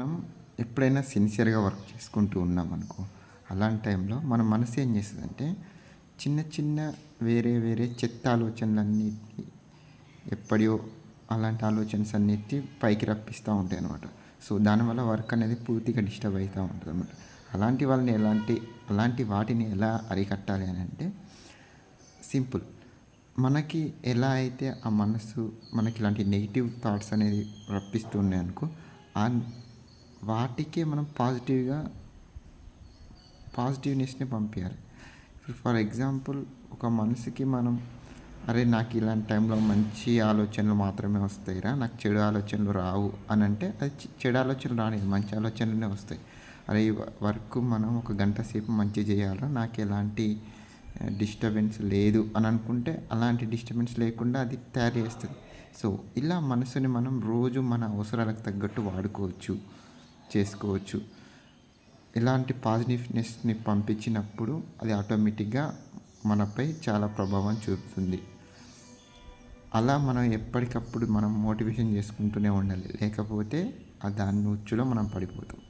మనం ఎప్పుడైనా సిన్సియర్గా వర్క్ చేసుకుంటూ ఉన్నాం అనుకో అలాంటి టైంలో మన మనసు ఏం చేస్తుందంటే చిన్న చిన్న వేరే వేరే చెత్త ఆలోచనలన్నిటినీ ఎప్పటియో అలాంటి ఆలోచనస్ అన్నిటి పైకి రప్పిస్తూ ఉంటాయి అనమాట సో దానివల్ల వర్క్ అనేది పూర్తిగా డిస్టర్బ్ అవుతూ ఉంటుంది అనమాట అలాంటి వాళ్ళని ఎలాంటి అలాంటి వాటిని ఎలా అరికట్టాలి అని అంటే సింపుల్. మనకి ఎలా అయితే ఆ మనసు మనకి ఇలాంటి నెగిటివ్ థాట్స్ అనేది రప్పిస్తున్నాయి అనుకో ఆ వాటికే మనం పాజిటివ్గా పాజిటివ్నెస్ని పంపించాలి ఇప్పుడు ఫర్ ఎగ్జాంపుల్ ఒక మనసుకి మనం అరే నాకు ఇలాంటి టైంలో మంచి ఆలోచనలు మాత్రమే వస్తాయిరా నాకు చెడు ఆలోచనలు రావు అని అంటే అది చెడు ఆలోచనలు రానిది మంచి ఆలోచనలే వస్తాయి. అరే వర్క్ మనం ఒక గంట సేపు మంచి చేయాలా నాకు ఎలాంటి డిస్టర్బెన్స్ లేదు అని అనుకుంటే అలాంటి డిస్టర్బెన్స్ లేకుండా అది తయారు చేస్తుంది. సో ఇలా మనసుని మనం రోజు మన అవసరాలకు తగ్గట్టు వాడుకోవచ్చు. చేసుకోవచ్చు. ఇలాంటి పాజిటివ్నెస్ని పంపించినప్పుడు అది ఆటోమేటిక్గా మనపై చాలా ప్రభావం చూపుతుంది. అలా మనం ఎప్పటికప్పుడు మనం మోటివేషన్ చేసుకుంటూనే ఉండాలి. లేకపోతే ఆ దాని ఉచ్చులో మనం పడిపోతాం.